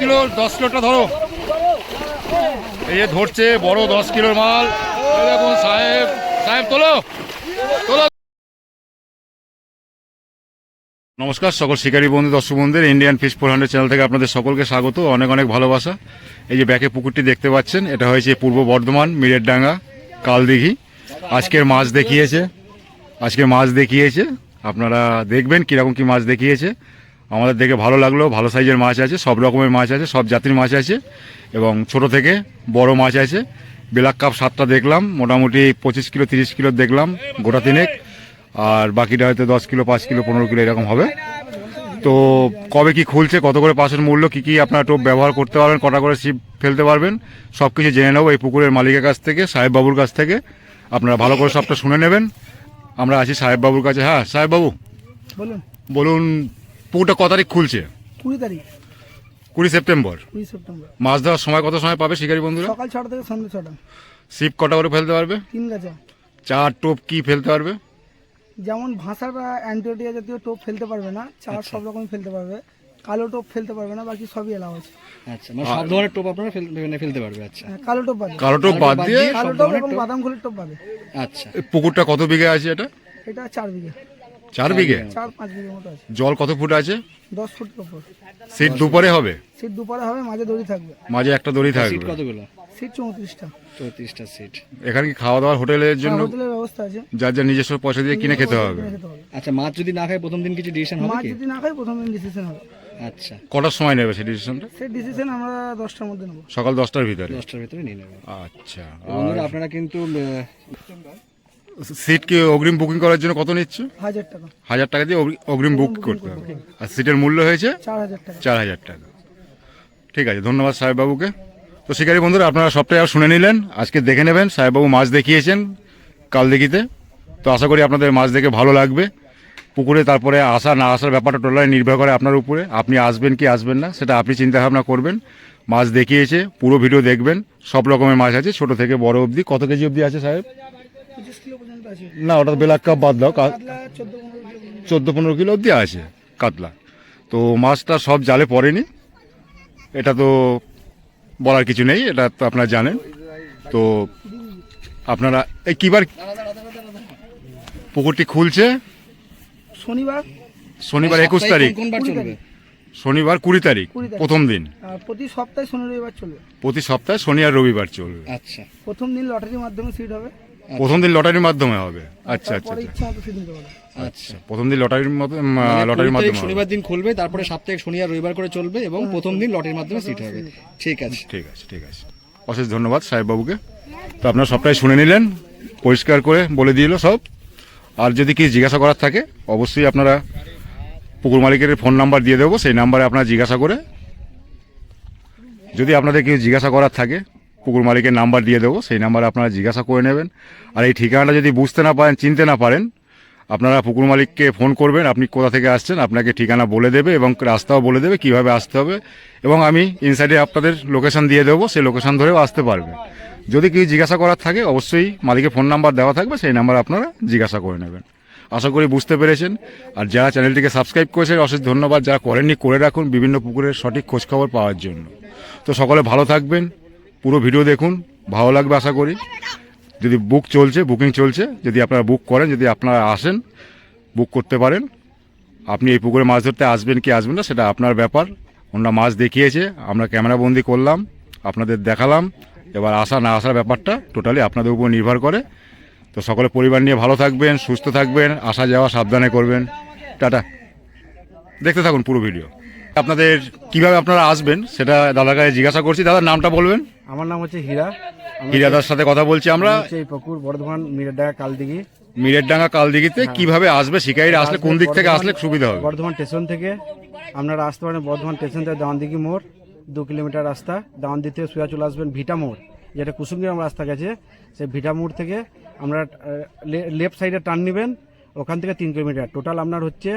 Kilo, দশ কিলোটা ধরো। এই ধরছে বড় দশ কিলোর মাল। দেখুন সাহেব সাহেব তোলো তোলো। নমস্কার, সকল শিকারী বন্ধু, দর্শক বন্ধুদের Indian fish four hundred channel থেকে আপনাদের সকলকে স্বাগত, অনেক অনেক ভালোবাসা। এই যে ব্যাকে পুকুরটি দেখতে পাচ্ছেন, এটা হয়েছে পূর্ব বর্ধমান মিরের ডাঙ্গা কালদিঘি। আজকের মাছ দেখিয়েছে আজকে মাছ দেখিয়েছে, আপনারা দেখবেন কীরকম কি মাছ দেখিয়েছে। আমাদের দেখে ভালো লাগল ভালো সাইজের মাছ আছে সব রকমের মাছ আছে সব জাতির মাছ আছে এবং ছোট থেকে বড় মাছ আছে। বেলাক কাপ সাতটা দেখলাম মোটামুটি পঁচিশ কিলো তিরিশ কিলো দেখলাম গোটা তিনেক। আর বাকিটা হয়তো দশ কিলো পাঁচ কিলো পনেরো কিলো এরকম হবে। তো কবে কি খুলছে কত করে পাশের মূল্য কি কি আপনারা টোপ ব্যবহার করতে পারবেন কটা করে ছিপ ফেলতে পারবেন সব কিছু জেনে নেব এই পুকুরের মালিকের কাছ থেকে সাহেব বাবুর কাছ থেকে। আপনারা ভালো করে সবটা শুনে নেবেন। আমরা আছি সাহেব বাবুর কাছে। হ্যাঁ সাহেব বাবু। বলুন। বলুন পুকুরটা কত তারিখ খুলছে? কুড়ি তারিখ। কুড়ি সেপ্টেম্বর। কুড়ি সেপ্টেম্বর। মাছ ধরার সময় কত সময় পাবে শিকারী বন্ধুরা? সকাল ছটা থেকে সন্ধ্যে ছটা। ছিপ কটা করে ফেলতে পারবে? তিন গাছা। চার টোপ কি ফেলতে পারবে? যেমন ভাষাটা অ্যান্টিওটিয়া জাতীয় টোপ ফেলতে পারবে না চার সব রকমই ফেলতে পারবে। কালো টোপ ফেলতে পারবে না বাকি সবই এলাও আছে। আচ্ছা মানে সব ধরনের টোপ আপনারা ফেল- মানে ফেলতে পারবে আচ্ছা। হ্যাঁ, কালো টোপ বাদে। কালো টোপ বাদ দিয়ে কালো সব টোপ ধরনের এবং টোপ? বাদাম খোলের টোপ বাদে। আচ্ছা। পুকুরটা কত বিঘে আছে এটা? এটা চার বিঘে। চার বিঘে? চার পাঁচ বিঘের মতো আছে। জল কত ফুট আছে? দশ ফুটের ওপর সিট দুপারে হবে? সিট দুপারে হবে মাঝে দড়ি থাকবে। মাঝে একটা দড়ি সিট থাকবে। কতগুলো? সিট চৌত্রিশটা। চৌত্রিশটা সিট। এখানে কি খাওয়া দাওয়ার হোটেলের জন্য হোটেলের ব্যবস্থা আছে। যার যার নিজস্ব পয়সা দিয়ে কিনে খেতে হবে? আচ্ছা মাছ যদি না খায় প্রথম দিন কিছু ডিসিশন হবে মাছ যদি না খাই প্রথম দিন ডিসিশন হবে। আচ্ছা। কটার সময় নেবে সেই ডিসিশনটা সেই ডিসিশন আমরা দশটার মধ্যে নেব। সকাল দশটার ভিতরে? দশটার ভিতরে নিয়ে নেবে। আচ্ছা বন্ধুরা আপনারা কিন্তু সিট কি অগ্রিম বুকিং করার জন্য কত নিচ্ছে? হাজার টাকা। হাজার টাকা দিয়ে অগ্রি- অগ্রিম বুক করতে হবে। আর সিটের মূল্য হয়েছে? চার হাজার টাকা। চার হাজার টাকা। ঠিক আছে ধন্যবাদ সাহেববাবুকে। তো শিকারী বন্ধুরা আপনারা সবটাই আর শুনে নিলেন। আজকে দেখে নেবেন সাহেববাবু মাছ দেখিয়েছেন কালদিঘিতে তো আশা করি আপনাদের মাছ দেখে ভালো লাগবে। পুকুরে তারপরে আসা না আসার ব্যাপারটা টোটালি নির্ভর করে আপনার উপরে। আপনি আসবেন কি আসবেন না সেটা আপনি চিন্তা ভাবনা করবেন। মাছ দেখিয়েছে পুরো ভিডিও দেখবেন। সব রকমের মাছ আছে ছোট থেকে বড় অবধি। কত কেজি অবধি আছে সাহেব? না ওটা বেলাক কাপ বাদ দাও চোদ্দ পনেরো কিলো অবধি আছে কাতলা। তো মাছটা সব জালে পড়েনি। এটা তো বলার কিছু নেই এটা তো আপনারা জানেন। তো আপনারা এই কিবার পুকুরটি খুলছে? শনিবার। শনিবার একুশ তারিখ। কোন- কোন বার কুড়ি চলবে? তারিখ। শনিবার কুড়ি তারিখ প্রথম দিন। প্রতি সপ্তাহে শনি রবিবার চলবে। প্রতি সপ্তাহে শনি আর রবিবার চলবে। আচ্ছা। প্রথম দিন লটারির মাধ্যমে সিট হবে। প্রথম দিন লটারির মাধ্যমে হবে। আচ্ছা আচ্ছা আচ্ছা। আচ্ছা প্রথম দিন লটারির মানে লটারির মাধ্যমে শনিবার দিন খুলবে তারপরে সাপ্তাহিক শনি আর রবিবার করে চলবে এবং প্রথম দিন লটের মাধ্যমে সিট হবে। ঠিক আছে। ঠিক আছে ঠিক আছে। অশেষ ধন্যবাদ সাহেববাবুকে। তো আপনারা সবটাই শুনে নিলেন পরিষ্কার করে বলে দিল সব। আর যদি কি জিজ্ঞাসা করার থাকে অবশ্যই আপনারা পুকুর মালিকের ফোন নাম্বার দিয়ে দেবো সেই নাম্বারে আপনারা জিজ্ঞাসা করে যদি আপনাদের কেউ জিজ্ঞাসা করার থাকে পুকুর মালিকের নাম্বার দিয়ে দেবো, সেই নাম্বারে আপনারা জিজ্ঞাসা করে নেবেন। আর এই ঠিকানাটা যদি বুঝতে না পারেন, চিনতে না পারেন, আপনারা পুকুর মালিককে ফোন করবেন, আপনি কোথা থেকে আসছেন, আপনাকে ঠিকানা বলে দেবে এবং রাস্তাও বলে দেবে কীভাবে আসতে হবে এবং আমি ইনসাইডে আপনাদের লোকেশন দিয়ে দেবো, সেই লোকেশন ধরেও আসতে পারবে। যদি কেউ জিজ্ঞাসা করার থাকে, অবশ্যই মালিকের ফোন নাম্বার দেওয়া থাকবে, সেই নাম্বার আপনারা জিজ্ঞাসা করে নেবেন। আশা করি বুঝতে পেরেছেন। আর যারা চ্যানেলটিকে সাবস্ক্রাইব করেছেন, অশেষ ধন্যবাদ। যারা করেননি, করে রাখুন বিভিন্ন পুকুরের সঠিক খোঁজখবর পাওয়ার জন্য। তো সকলে ভালো থাকবেন। পুরো ভিডিও দেখুন, ভালো লাগবে আশা করি। যদি বুক চলছে বুকিং চলছে, যদি আপনারা বুক করেন, যদি আপনারা আসেন বুক করতে পারেন। আপনি এই পুকুরে মাছ ধরতে আসবেন কি আসবেন না, সেটা আপনার ব্যাপার। ওনারা মাছ দেখিয়েছে, আমরা ক্যামেরাবন্দি করলাম, আপনাদের দেখালাম। এবার আসা না আসার ব্যাপারটা টোটালি আপনাদের উপর নির্ভর করে। তো সকলে পরিবার নিয়ে ভালো থাকবেন, সুস্থ থাকবেন, আসা যাওয়া সাবধানে করবেন। টাটা। দেখতে থাকুন পুরো ভিডিও। আপনাদের কীভাবে আপনারা আসবেন, সেটা দাদার কাছে জিজ্ঞাসা করছি। দাদার নামটা বলবেন? আমার নাম হচ্ছে হীরা। হিরাদার সাথে কথা বলছি আমরা। এই পুকুর বর্ধমান মিরাডাঙ্গা কালদিঘি। মিরেরডাঙ্গা কালদিঘিতে কীভাবে আসবে শিকারীরা আসলে কোন দিক থেকে আসলে সুবিধা হবে? বর্ধমান স্টেশন থেকে। আপনারা আসতে পারেন বর্ধমান স্টেশন থেকে দাওয়ানদিঘি মোড় দু কিলোমিটার রাস্তা। দাওয়ানদি থেকে সোজা চলে আসবেন ভিটা মোড় যেটা কুসুমগ্রাম রাস্তা গেছে। সেই ভিটা মোড় থেকে আমরা লেফট সাইডে টার্ন নেবেন। ওখান থেকে তিন কিলোমিটার। টোটাল আপনার হচ্ছে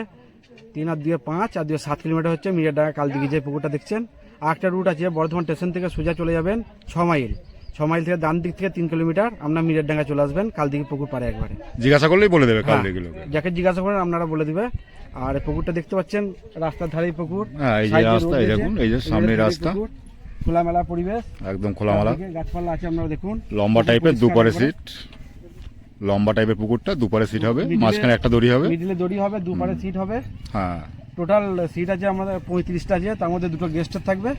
তিন আর দুয়ে পাঁচ আর দুয়ে সাত কিলোমিটার হচ্ছে মিরাডাঙ্গা কালদিঘি যে পুকুরটা দেখছেন। একটা রুট আছে বর্ধমান স্টেশন থেকে সোজা চলে যাবেন ছ মাইল ছ মাইল থেকে ডান দিক থেকে তিন কিলোমিটার আপনার মিরের ডাঙ্গা চলে আসবেন কালদিঘি পুকুর পারে একবারে। জিজ্ঞাসা করলেই বলে দেবে হ্যাঁ, যাকে জিজ্ঞাসা করেন আপনারা বলে দিবে। আর পুকুরটা দেখতে পাচ্ছেন রাস্তার ধারেই পুকুর। হ্যাঁ এই যে রাস্তা এই দেখুন এই যে সামনে রাস্তা। খোলামেলা পরিবেশ। একদম খোলামালা। গাছপালা আছে আপনারা দেখুন। লম্বা টাইপের দুপারে সিট লম্বা টাইপের পুকুরটা দুপারে সিট হবে মাঝখানে একটা দড়ি হবে। মিডিলে দড়ি হবে দুপারে সিট হবে। হ্যাঁ। টোটাল সিট আছে আমাদের পঁয়ত্রিশটা আছে তার মধ্যে দুটো গেস্টের থাকবে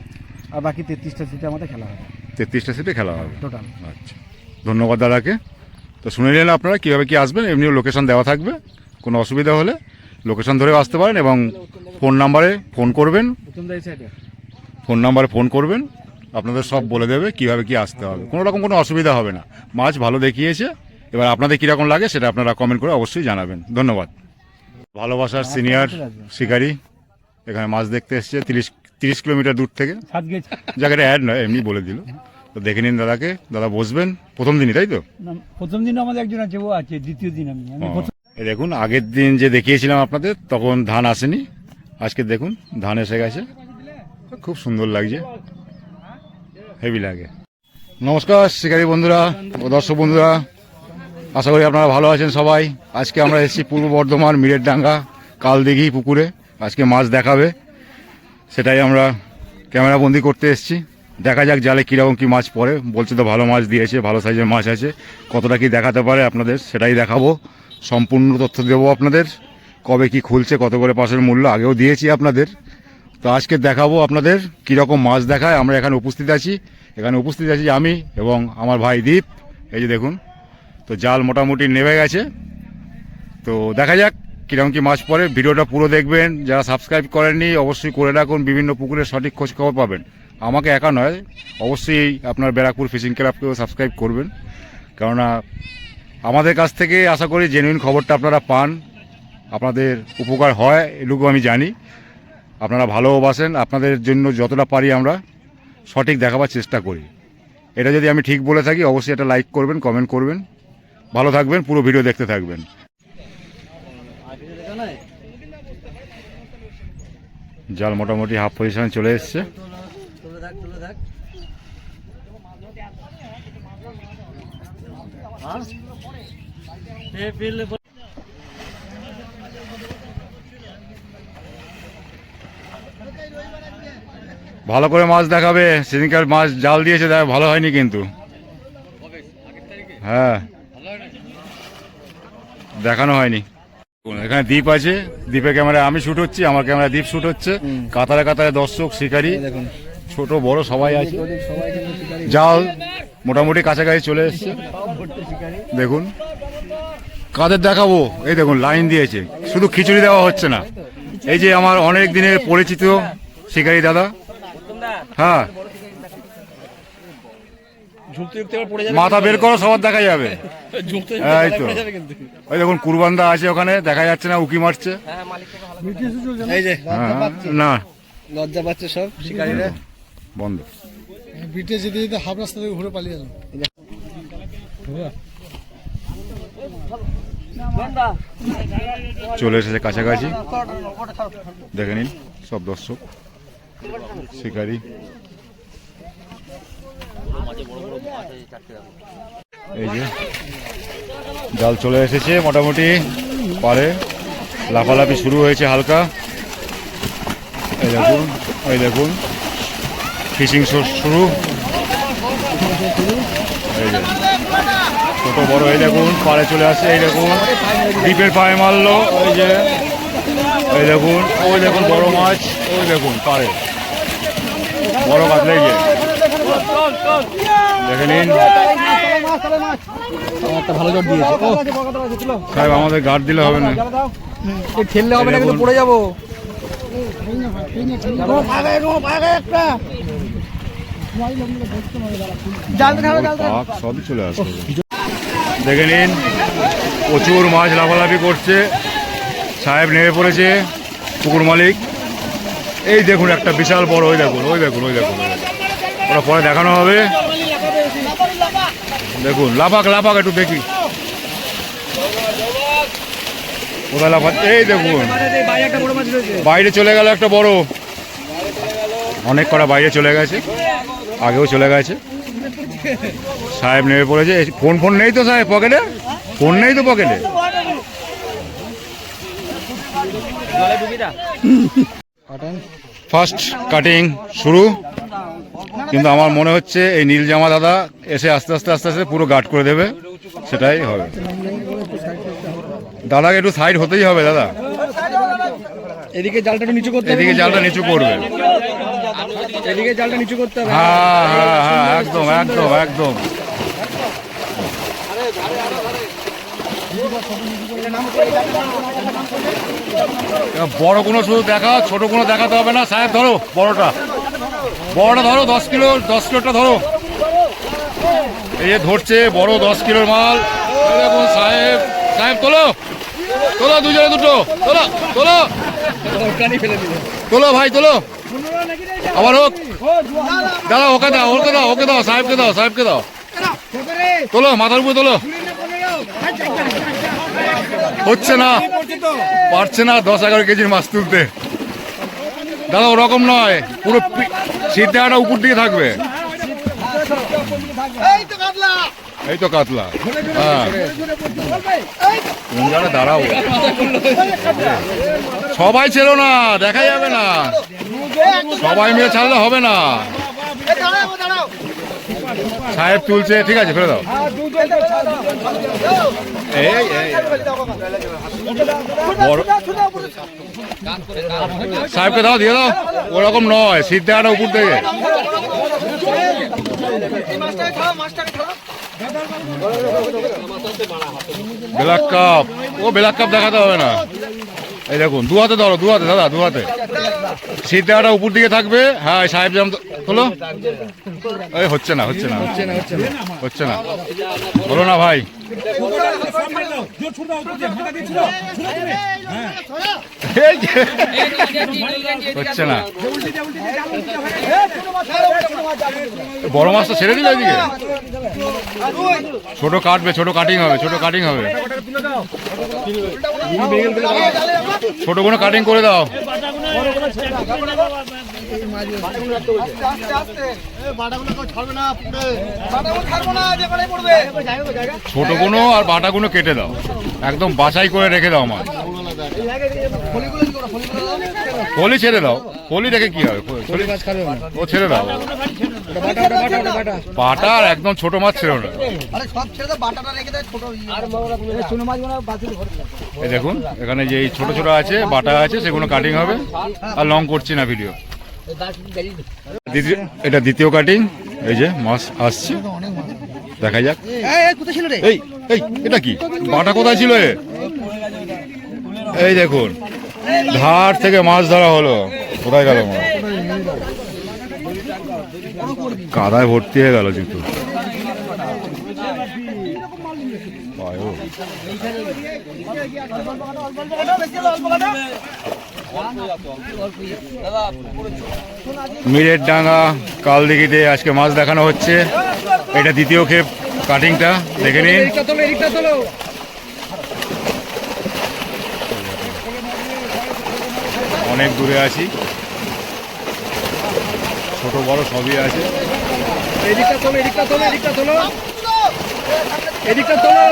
আর বাকি তেত্রিশটা সিটে আমাদের খেলা হবে। তেত্রিশটা সিটে খেলা হবে? টোটাল আচ্ছা। ধন্যবাদ দাদাকে। তো শুনে নিলেন আপনারা কীভাবে কি আসবেন এমনিও লোকেশন দেওয়া থাকবে। কোনো অসুবিধা হলে লোকেশন ধরেও আসতে পারেন এবং ফোন নাম্বারে ফোন করবেন। ফোন নাম্বারে ফোন করবেন। আপনাদের সব বলে দেবে কীভাবে কি আসতে হবে। কোনো রকম কোনো অসুবিধা হবে না। মাছ ভালো দেখিয়েছে। এবার আপনাদের কীরকম লাগে সেটা আপনারা কমেন্ট করে অবশ্যই জানাবেন। ধন্যবাদ। ভালোবাসার সিনিয়র শিকারী এখানে মাছ দেখতে এসছে তিরিশ তিরিশ কিলোমিটার দূর থেকে। জায়গাটা অ্যাড নয় এমনি বলে দিল। তো দেখে নিন দাদাকে দাদা বসবেন প্রথম দিনই তাই তো? প্রথম দিন আমাদের একজন আছে ও আছে দ্বিতীয় দিন আমি দেখুন আগের দিন যে দেখিয়েছিলাম আপনাদের তখন ধান আসেনি। আজকে দেখুন ধান এসে গেছে। খুব সুন্দর লাগছে। হেভি লাগে। নমস্কার শিকারী বন্ধুরা ও দর্শক বন্ধুরা। আশা করি আপনারা ভালো আছেন সবাই। আজকে আমরা এসেছি পূর্ব বর্ধমান মিরের ডাঙ্গা কালদিঘি পুকুরে। আজকে মাছ দেখাবে। সেটাই আমরা ক্যামেরা বন্দি করতে এসেছি। দেখা যাক জালে কীরকম কী মাছ পড়ে। বলছে তো ভালো মাছ দিয়েছে, ভালো সাইজের মাছ আছে। কতটা কি দেখাতে পারে আপনাদের, সেটাই দেখাবো। সম্পূর্ণ তথ্য দেবো আপনাদের। কবে কি খুলছে, কত করে পাশের মূল্য, আগেও দিয়েছি আপনাদের। তো আজকে দেখাবো আপনাদের কীরকম মাছ দেখায়। আমরা এখানে উপস্থিত আছি। এখানে উপস্থিত আছি আমি এবং আমার ভাই দীপ। এই যে দেখুন। তো জাল মোটামুটি নেমে গেছে। তো দেখা যাক কীরকম কি মাছ পরে ভিডিওটা পুরো দেখবেন। যারা সাবস্ক্রাইব করেননি, অবশ্যই করে রাখুন। বিভিন্ন পুকুরের সঠিক খোঁজ খবর পাবেন। আমাকে একা নয়, অবশ্যই আপনার ব্যারাকপুর ফিশিং ক্লাবকেও সাবস্ক্রাইব করবেন। কেননা আমাদের কাছ থেকে আশা করি জেনুইন খবরটা আপনারা পান। আপনাদের উপকার হয় এটুকু আমি জানি। আপনারা ভালোবাসেন আপনাদের জন্য যতটা পারি আমরা সঠিক দেখাবার চেষ্টা করি। এটা যদি আমি ঠিক বলে থাকি, অবশ্যই এটা লাইক করবেন কমেন্ট করবেন। ভালো থাকবেন, পুরো ভিডিও দেখতে থাকবেন। জাল মোটামুটি হাফ পজিশনে চলে এসছে। ভালো করে মাছ দেখাবে, সেদিনকার মাছ জাল দিয়েছে, দেখ, ভালো হয়নি কিন্তু। হ্যাঁ। দেখানো হয়নি। এখানে দ্বীপ আছে দ্বীপের ক্যামেরায় আমি শুট হচ্ছি আমার ক্যামেরায় দ্বীপ শুট হচ্ছে। কাতারে কাতারে দর্শক শিকারী ছোট বড় সবাই আছে। জাল মোটামুটি কাছাকাছি চলে এসছে। দেখুন। কাদের দেখাবো? এই দেখুন লাইন দিয়েছে। শুধু খিচুড়ি দেওয়া হচ্ছে না। এই যে আমার অনেক দিনের পরিচিত শিকারী দাদা। হ্যাঁ ঝুঁকতে ঝুঁকতে এবার পড়ে যাবে মাথা বের করো সবার দেখা যাবে। এই তো। পড়ে যাবে কিন্তু। ওই দেখুন কুরবানদা আছে ওখানে দেখা যাচ্ছে না উকি মারছে। এই যে হ্যাঁ, না। লজ্জা পাচ্ছে সব শিকারীরা। বন্ধ। বিটে যেতে যেতে হাফ রাস্তা থেকে ঘুরে পালিয়ে গেল চলে এসেছে কাছাকাছি। দেখে নিন সব দর্শক শিকারি। এই যে, জাল চলে এসেছে মোটামুটি, পারে। লাফালাফি শুরু হয়েছে হালকা। এই দেখুন এই দেখুন। ফিশিং শুরু। এই যে, ছোট বড়, এই দেখুন পাড়ে চলে আসছে এই দেখুন। দ্বীপের পায়ে মারলো ওই যে, এই দেখুন, ওই দেখুন বড় মাছ, ওই দেখুন পাড়ে বড় কাতলা এই সাহেব আমাদের গার্ড দিলে হবে না। ঠেললে হবে না কিন্তু পড়ে যাব। সবই চলে আসবে। দেখে নিন প্রচুর মাছ লাফালাফি করছে। সাহেব নেমে পড়েছে পুকুর মালিক। এই দেখুন একটা বিশাল বড় ওই দেখুন ওই দেখুন ওই দেখুন। ওরা পরে দেখানো হবে। দেখুন লাফাক লাফাক একটু দেখি। কোথায় লাফাক এই দেখুন বাইরে চলে গেল একটা বড়। অনেক কটা বাইরে চলে গেছে আগেও চলে গেছে। সাহেব নেমে পড়েছে। ফোন ফোন নেই তো সাহেব পকেটে? ফোন নেই তো পকেটে? ফার্স্ট কাটিং শুরু। কিন্তু আমার মনে হচ্ছে এই নীল জামা দাদা এসে আস্তে আস্তে আস্তে আস্তে পুরো গার্ড করে দেবে। সেটাই হবে। দাদাকে একটু সাইড হতেই হবে দাদা। এদিকে জালটা একটু নিচু করতে এদিকে জালটা নিচু করবে। এদিকে জালটা নিচু করতে হবে। হ্যাঁ হ্যাঁ হ্যাঁ একদম একদম একদম। বড় কোনো শুধু দেখা ছোট কোনো দেখাতে হবে না। সাহেব ধরো বড়টা। বড়টা ধরো, দশ কিলো, দশ কিলোটা ধরো। এই যে ধরছে বড় দশ কিলোর মাল। সাহেব সাহেব তোলো। তোলো দুজনে দুটো। তোলো তোলো। তোলো ভাই, তোলো। আবার হোক। দাদা ওকে দাও ওকে দাও ওকে দাও, সাহেবকে দাও সাহেবকে দাও। তোলো, মাথার উপরে তোলো। হচ্ছে না, পারছে না দশ এগারো কেজির মাছ তুলতে। দাদা ওরকম নয়। পুরো সিদ্ধাটা উপর দিকে থাকবে। এই তো কাতলা। হ্যাঁ। দাঁড়াও। সবাই ছিল না দেখা যাবে না। সবাই মিলে ছাড়লে হবে না। সাহেব তুলছে, ঠিক আছে, ফেলে দাও। সাহেবকে দাও, দিয়ে দাও। ওরকম নয় সিদ্ধাটা উপর থেকে। Black carp. ও, ব্ল্যাক কাপ দেখাতে হবে না। এই দেখুন, দু হাতে ধরো, দু হাতে, দাদা, দু হাতে। সিদ্ধাটা উপর দিকে থাকবে। হ্যাঁ সাহেব জাম তোলো এই, হচ্ছে না হচ্ছে না হচ্ছে না হচ্ছে না বলো না ভাই এই যে। হচ্ছে না বড় মাছটা ছেড়ে দিলে ওইদিকে ছোট কাটবে ছোট কাটিং হবে ছোট কাটিং হবে ছোট কোনো কাটিং করে দাও ছোট কোনো আর বাটা কোনো কেটে দাও। একদম বাছাই করে রেখে দাও মাছ ফলি ছেড়ে দাও। ফলি রেখে কি হবে? ফলি মাছ খাবে ও ছেড়ে দাও। বাটা আর একদম ছোট মাছ ছেড়ে না এই দেখুন এখানে যে ছোট ছোট আছে বাটা আছে সেগুলো কাটিং হবে। আর লং করছি না ভিডিও এটা দ্বিতীয় কাটিং এই যে মাছ আসছে। দেখা যাক। এই এই, এটা কি? বাটা কোথায় ছিল এই দেখুন ধার থেকে মাছ ধরা হলো। কোথায় গেল মাছ? কাদায় ভর্তি হয়ে গেল জুতো। মিরের ডাঙ্গা, কালদিঘিতে আজকে মাছ দেখানো হচ্ছে। এটা দ্বিতীয় ক্ষেপ। কাটিংটা দেখে নিন। অনেক দূরে আছি। ছোট বড় সবই আছে। এদিকটা তোলো এদিকটা তোলো এদিকটা তোলো। এদিকটা তোলো।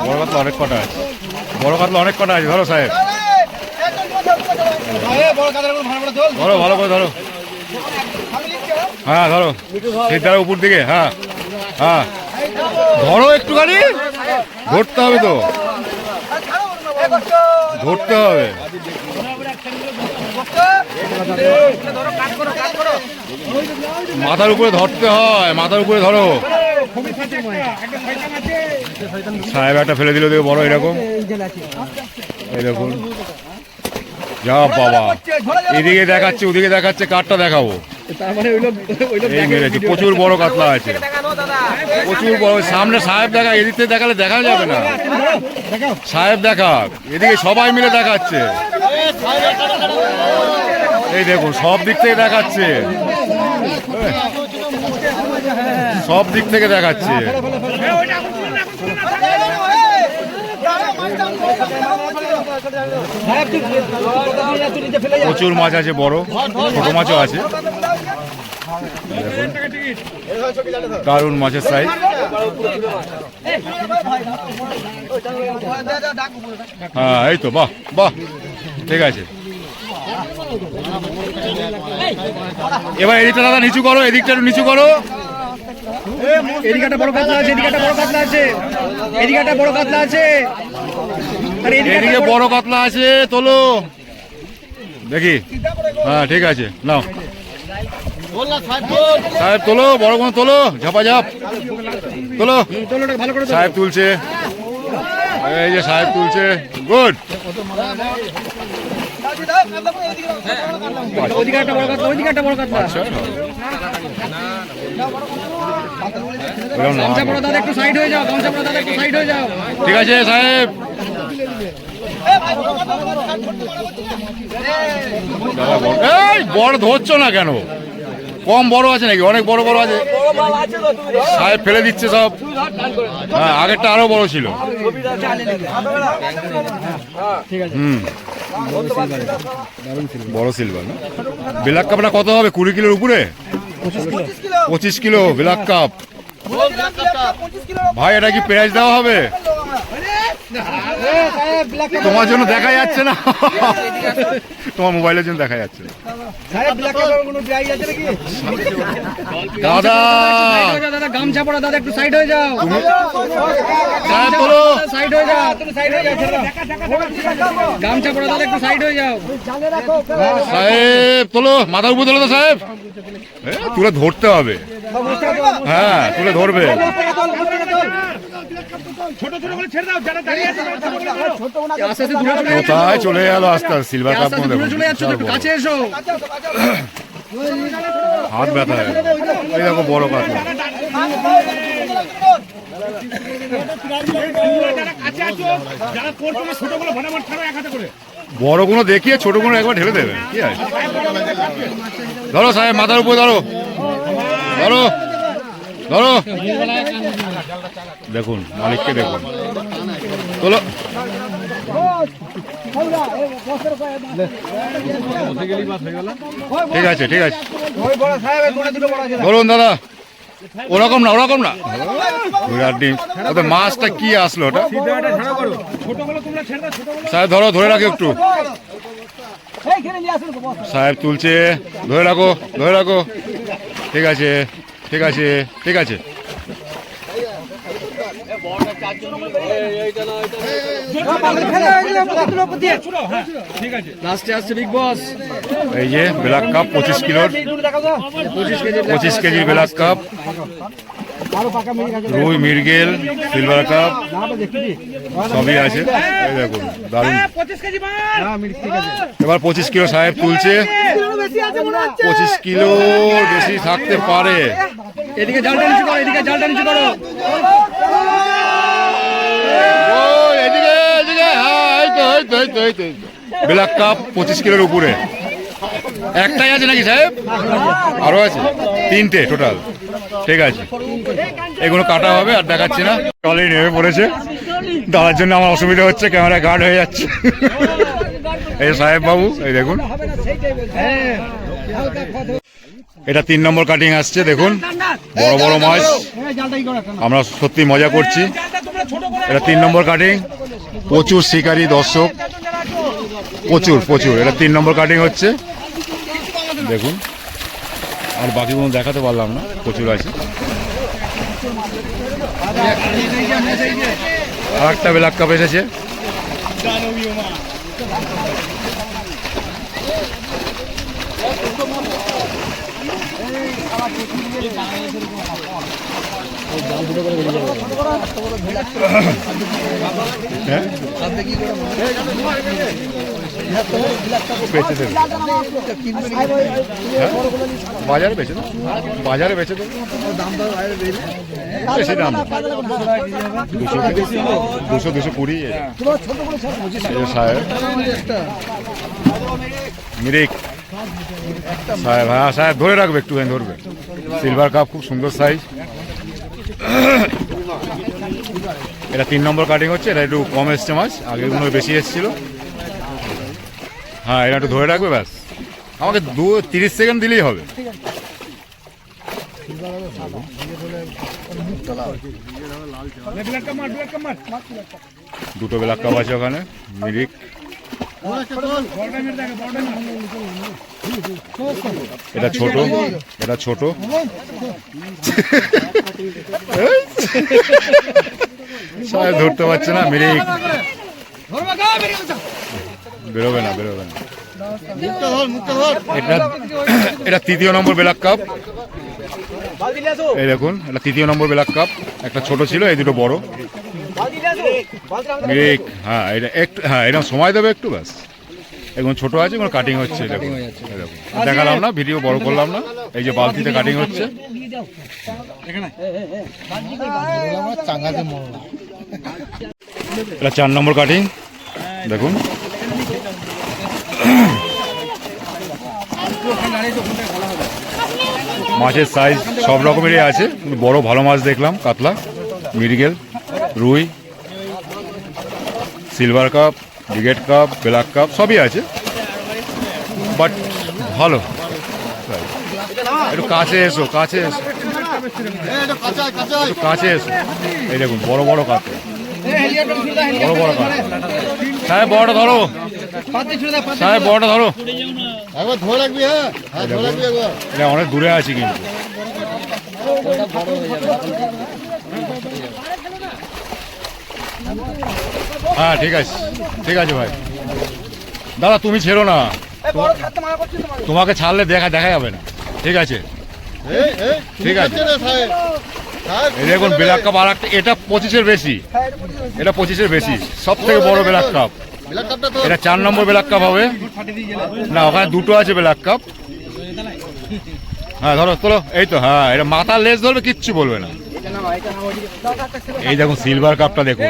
বড় কাতলা অনেক কটা আছে। বড় কাতলা অনেক কটা আছে ধরো সাহেব। ধরো, ভালো করে ধরো। হ্যাঁ ধরো। সিদ্ধার উপর দিকে হ্যাঁ হ্যাঁ। ধরো একটুখানি। ধরতে হবে তো। ধরতে হবে। মাথার উপরে ধরতে হয়, মাথার উপরে ধরো। সাহেব একটা ফেলে দিল দেখো, বড় এরকম। দেখুন। যা বাবা। এদিকে দেখাচ্ছে, ওদিকে দেখাচ্ছে, কারটা দেখাবো। তার মানে এই মেরেছি প্রচুর বড় কাতলা আছে। প্রচুর বড় সামনে সাহেব দেখা এদিক দেখালে দেখা যাবে না। সাহেব দেখা এদিকে সবাই মিলে দেখাচ্ছে। এই দেখুন সব দিক থেকে দেখাচ্ছে। সব দিক থেকে দেখাচ্ছে। প্রচুর মাছ আছে বড়। ছোট মাছও আছে। দারুণ মাছের সাইজ হ্যাঁ এই তো বাহ বাহ ঠিক আছে। এবার এদিকটা দাদা নিচু করো এদিকটা নিচু করো। এদিকে একটা বড় কাতলা আছে এদিকে একটা বড় কাতলা আছে। এদিকে একটা বড় কাতলা আছে। আর এদিকে বড় কাতলা আছে তোলো। দেখি। হ্যাঁ ঠিক আছে নাও। সাহেব, তোলো। বড় কোনো তোলো, ঝাপা ঝাপ। তোলো। সাহেব তুলছে। এই যে সাহেব তুলছে। গুড। ঠিক আছে, সাহেব। বড় ধরছো না কেন? কম বড় আছে নাকি? অনেক বড় বড় আছে। সাহেব ফেলে দিচ্ছে সব। হ্যাঁ আগেরটা আরও বড় ছিল। হুম। বড় সিলভার না? ব্ল্যাক কাপটা কত হবে? কুড়ি কিলোর উপরে? পঁচিশ কিলো। Black cup. ভাই, এটা কি প্রাইজ দেওয়া হবে? তোমার জন্য দেখা যাচ্ছে না। তোমার মোবাইলের জন্য দেখা যাচ্ছে দাদা দাদা! গামছা পড়া দাদা একটু সাইড হয়ে যাও সাইড হয়ে যাও সাইড হয়ে যাও গামছা পড়া দাদা একটু সাইড হয়ে যাও সাহেব, তোলো, মাথার উপর তোলো তো, সাহেব। তুলে ধরতে হবে। হ্যাঁ তুলে ধরবে। কোথায় চলে গেল আস্তে আস্তে সিলভার কাপ আস্তে আস্তে দূরে চলে যাচ্ছ একটু কাছে এসো। হাত ব্যথা। গেল। এই দেখো বড় কাতলা বড়গুলো দেখিয়ে ছোটগুলো একবার ঢেলে দেবে। কি ধরো সাহেব মাথার উপরে ধরো। ধরো। ধরো। দেখুন, মালিককে দেখুন। তোলো। ঠিক আছে ঠিক আছে। ধরুন দাদা, ওরকম না ওরকম না। বিরাট ডিম। ওদের মাছটা কি আসলো ওটা? সাহেব ধরো, ধরে রাখো একটু। সাহেব তুলছে। ধরে রাখো ধরে রাখো। ঠিক আছে। ঠিক আছে ঠিক আছে। লাস্টে বিগ বস এই যে ব্ল্যাক কাপ পঁচিশ কিলোর পঁচিশ কেজি ব্ল্যাক কাপ রুই মির্গেল সিলভার কাপ সবই আছে। এই দেখুন দারুণ। এবার পঁচিশ কিলো সাহেব তুলছে। পঁচিশ কিলো বেশি থাকতে পারে। এদিকে জালটা নিচু করো এদিকে জালটা নিচু করো। হ্যাঁ। ব্ল্যাক কাপ পঁচিশ কিলোর উপরে। একটাই আছে নাকি সাহেব? আরও আছে? তিনটে টোটাল ঠিক আছে। এগুলো কাটা হবে আর দেখাচ্ছি না। টলেই নেমে পড়েছে। দাঁড়ার জন্য আমার অসুবিধা হচ্ছে, ক্যামেরা গার্ড হয়ে যাচ্ছে। এই সাহেব বাবু, এই দেখুন। এটা তিন নম্বর কাটিং আসছে, দেখুন। বড় বড় মাছ। আমরা সত্যি মজা করছি। এটা তিন নম্বর কাটিং প্রচুর শিকারী দর্শক। প্রচুর প্রচুর। এটা তিন নম্বর কাটিং হচ্ছে। দেখুন। আর বাকিগুলো দেখাতে পারলাম না প্রচুর আছে। আর একটা ব্ল্যাক কাপ এসেছে। হ্যাঁ? বেচে দেবে। হ্যাঁ? বাজারে বেচে দেবো। বাজারে বেচে দেবো। বেশি দাম দুশো দুশো দুশো কুড়ি সাহেব। মিরিক। সাহেব হ্যাঁ সাহেব, ধরে রাখবে একটুখানি, ধরবে। সিলভার কাপ খুব সুন্দর সাইজ এটা তিন নম্বর কাটিং হচ্ছে, এটা একটু কম এসছে মাছ আগেরগুলো বেশি এসেছিল। হ্যাঁ এটা একটু ধরে রাখবে, ব্যাস। আমাকে দু, তিরিশ সেকেন্ড দিলেই হবে। দুটো বেলাক কাপ আছে ওখানে, মিরিক। এটা ছোট এটা ছোট। সবাই ধরতে পারছে না মিরিক। বেরোবে না বেরোবে না। এটা এটা তৃতীয় নম্বর বেলাক কাপ। এই দেখুন এটা তৃতীয় নম্বর বেলাক কাপ। একটা ছোট ছিল এই দুটো বড়। হ্যাঁ এটা একটু হ্যাঁ এরকম সময় দেবে একটু ব্যাস। এখন ছোট আছে কোনো কাটিং হচ্ছে দেখুন। দেখালাম না ভিডিও বড় করলাম না। এই যে বালতিতে কাটিং হচ্ছে। এটা চার নম্বর কাটিং দেখুন। মাছের সাইজ সব রকমেরই আছে। বড় ভালো মাছ দেখলাম, কাতলা, মিরিগেল, রুই সিলভার কাপ ব্রিগেড কাপ ব্ল্যাক কাপ সবই আছে। বাট ভালো। একটু কাছে এসো কাছে এসো। কাছে এসো। এই দেখুন, বড় বড় কাতলা। বড় বড় সাহেব বড়টা ধরো। সাহেব বড়টা ধরো। একবার ধরে রাখবি হ্যাঁ? হ্যাঁ ধরে রাখবি একবার। এটা অনেক দূরে আছি কিন্তু। হ্যাঁ ঠিক আছে। ঠিক আছে ভাই। দাদা তুমি ছেড়ো না। বড় তোমাকে ছাড়লে দেখা দেখা যাবে না। ঠিক আছে। ঠিক আছে। এই দেখুন ব্ল্যাক কাপ আর একটা এটা পঁচিশের বেশি। হ্যাঁ এটা পঁচিশের বেশি। সব থেকে বড় ব্ল্যাক কাপ। এটা চার নম্বর ব্ল্যাক কাপ হবে। না ওখানে দুটো আছে ব্ল্যাক কাপ। হ্যাঁ ধরো তোলো এই তো হ্যাঁ এটা মাথার লেস ধরবে কিচ্ছু বলবে না। এই দেখুন সিলভার কাপটা দেখুন।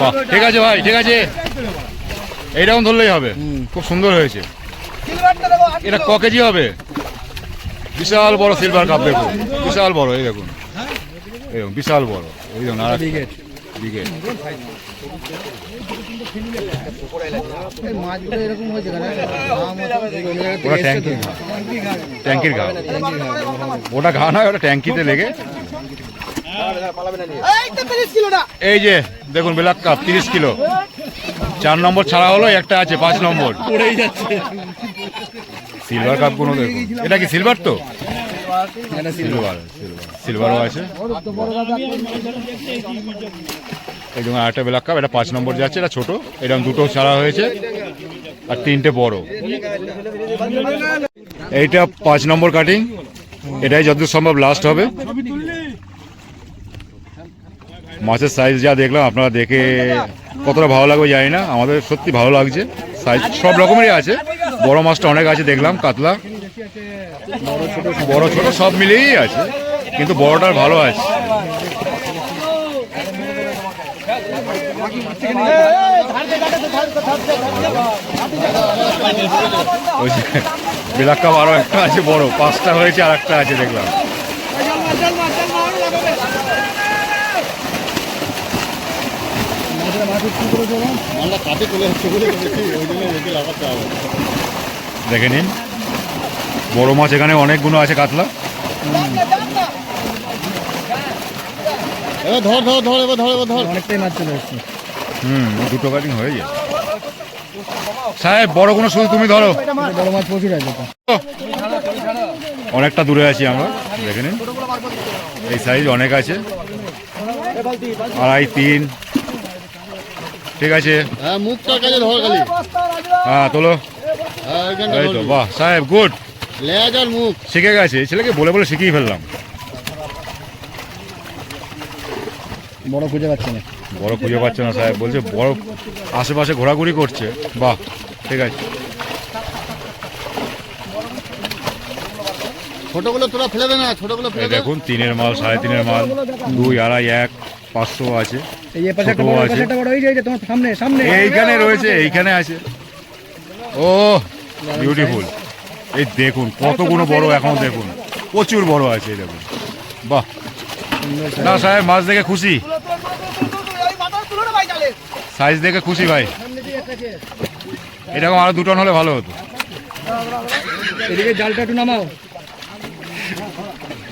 মানা ঠিক আছে ভাই ঠিক আছে। এইরকম ধরলেই হবে। খুব সুন্দর হয়েছে। এটা। ক কেজি হবে? বিশাল বড় সিলভার কাপ দেখুন। বিশাল বড় এই দেখুন। দেখুন বিশাল বড়। এই দেখুন আর ওটা ট্যাঙ্কির ঘা ওটা ঘা নয় ওটা ট্যাঙ্কিতে লেগে। এই যে, দেখুন ব্ল্যাক কাপ, তিরিশ কিলো। চার নম্বর ছাড়া হলো, একটা আছে, পাঁচ নম্বর। সিলভার কাপ কোনো দেখুন। এটা কি সিলভার তো? সিলভার সিলভার সিলভারও আছে। এই কাপ এটা পাঁচ নম্বর যাচ্ছে, এটা ছোট। এরকম দুটো ছাড়া হয়েছে, আর তিনটে বড়। এইটা পাঁচ নম্বর কাটিং এটাই যতদূর সম্ভব লাস্ট হবে। মাছের সাইজ যা দেখলাম, আপনারা দেখে কতটা ভালো লাগবে জানি না। আমাদের সত্যি ভালো লাগছে। সাইজ সব রকমেরই আছে। বড় মাছটা অনেক আছে দেখলাম, কাতলা। বড়, ছোট সব মিলিয়েই আছে। কিন্তু বড়টার ভালো আছে। ওই যে বিলাক কাপ আরও একটা আছে, বড়। পাঁচটা হয়েছে আর একটা আছে, দেখলাম। মালটা কাটে চলে যাচ্ছে বলে ওই জন্য বেশি লাফাতে হবে। দেখে নিন। বড় মাছ এখানে অনেকগুলো আছে কাতলা। এবার ধর ধর ধর এবার ধর এবার ধর। অনেকটাই মাছ চলে এসছে হুম দুটো কাটিং হয়ে যায়। সাহেব বড় কোনো শুধু তুমি ধরো। বড় মাছ প্রচুর আছে অনেকটা দূরে আছি আমরা। দেখে নিন। এই সাইজ অনেক আছে। আড়াই তিন। ঠিক আছে। হ্যাঁ ধর খালি। হ্যাঁ তোলো। হ্যাঁ এই তো বাহ সাহেব গুড। লেজ আর মুখ। শিখে গেছে এই ছেলেকে বলে বলে শিখিয়ে ফেললাম। বড় খুঁজে পাচ্ছে না। বড় খুঁজে পাচ্ছে না সাহেব বলছে বড় আশেপাশে ঘোরাঘুরি করছে। বাহ ঠিক আছে। ছোটগুলো তোরা ফেলে দে না ছোটগুলো ফেলে দে। দেখুন তিনের মাল সাড়ে তিনের মাল দুই আড়াই এক পাঁচশো আছে যে তোমার সামনে সামনে। এইখানে রয়েছে এইখানে আছে। ও বিউটিফুল এই দেখুন কতগুলো বড় এখন দেখুন। প্রচুর বড় আছে এই দেখুন। বাহ। না সাহেব মাছ দেখে খুশি। সাইজ দেখে খুশি ভাই। এরকম আরও দুটন হলে ভালো হতো। এদিকে জালটা একটু নামাও।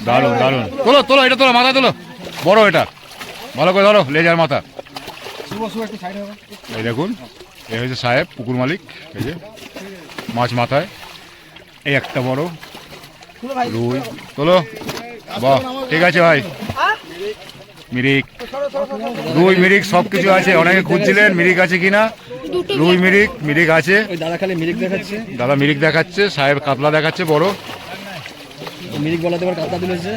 দারুণ দারুণ। তোলো তোলো এটা তোলো মাথা তোলো। বড় এটা। ভালো করে ধরো লেজার মাথা। এই দেখুন এই হচ্ছে সাহেব পুকুর মালিক এই যে মাছ মাথায়। এই একটা বড় রুই। তোলো বাহ ঠিক আছে ভাই। মিরিক। রুই মিরিক সব কিছু আছে। অনেকে খুঁজছিলেন মিরিক আছে কিনা? রুই মিরিক মিরিক আছে। দাদা খালি মিরিক দেখাচ্ছে। দাদা মিরিক দেখাচ্ছে সাহেব কাতলা দেখাচ্ছে বড়। মিরিক বলাতে কাতলা তুলেছে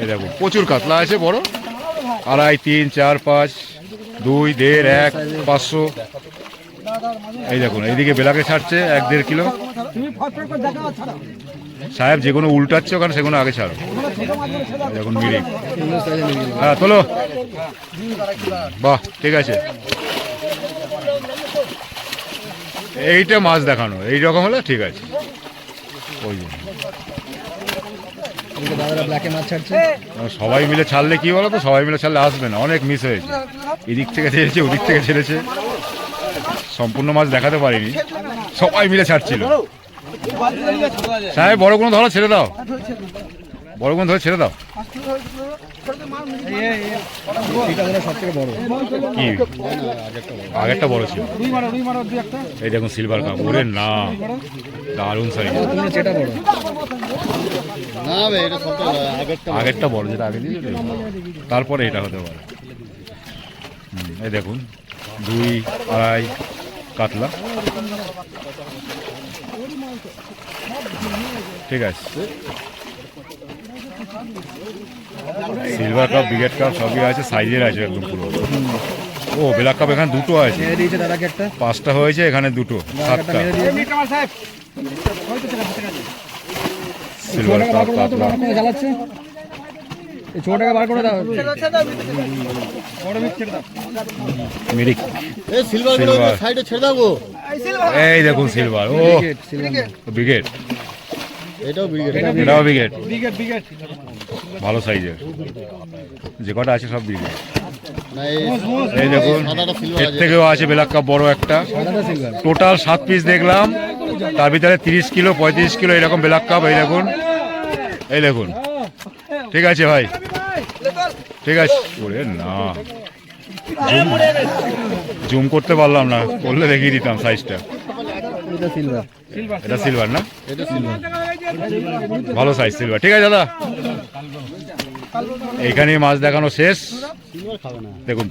এই দেখো, প্রচুর কাতলা আছে, বড়। আড়াই, তিন, চার, পাঁচ, দুই, দেড়, এক, পাঁচশো। এই দেখুন, এইদিকে বেলাকে ছাড়ছে এক দেড় কিলো। সাহেব, যে কোনো উল্টাচ্ছে ওখানে, সেগুলো আগে ছাড়ো। দেখুন, মিরিক। হ্যাঁ তোলো। বাহ, ঠিক আছে। এইটা মাছ দেখানো এই রকম হলে ঠিক আছে। ওই জন্য এদিকে দাদারা ব্ল্যাকে মাছ ছাড়ছে। সবাই মিলে ছাড়লে কি বলো তো সবাই মিলে ছাড়লে আসবে না। অনেক মিস হয়েছে। এদিক থেকে ছেড়েছে ওদিক থেকে ছেড়েছে। সম্পূর্ণ মাছ দেখাতে পারিনি। সবাই মিলে ছাড়ছিল। সাহেব বড় কোনো ধরো ছেড়ে দাও। বড় কোনো ধরে ছেড়ে দাও। কি? আগেরটা বড় ছিল। এই দেখুন সিলভার কাপ ওরে না। দারুণ সাইজ যেটা বড়। আগেরটা বড়। যেটা আগে দিয়ে তারপরে এটা হতে পারে। এই দেখুন দুই আড়াই কাতলা। ঠিক আছে। সিলভার কাপ ব্রিগেড কাপ সবই আছে সাইজের আছে একদম পুরো। ও ব্ল্যাক কাপ এখানে দুটো আছে। পাঁচটা হয়েছে এখানে দুটো সাতটা। সিলভার কাপ কাতলা। জ্বালাচ্ছে এই ছোটটাকে বার করে দাও। মিরিক। এই সিলভারগুলো সাইডে ছেড়ে দাও গো। এই দেখুন সিলভার। ও এটাও ভালো সাইজের। যে কটা আছে সব না এই এই দেখুন। এর থেকেও আছে বেলাক কাপ বড় একটা। টোটাল সাত পিস দেখলাম। তার ভিতরে তিরিশ কিলো পঁয়ত্রিশ কিলো এরকম বেলাক কাপ এই দেখুন। এই দেখুন। ঠিক আছে ভাই। ঠিক আছে। ওরে না। জুম করতে পারলাম না। করলে দেখিয়ে দিতাম সাইজটা এটা সিলভার না? ভালো সাইজ সিলভার ঠিক আছে দাদা। এইখানেই মাছ দেখানো শেষ। সিলভার খাবে না। দেখুন।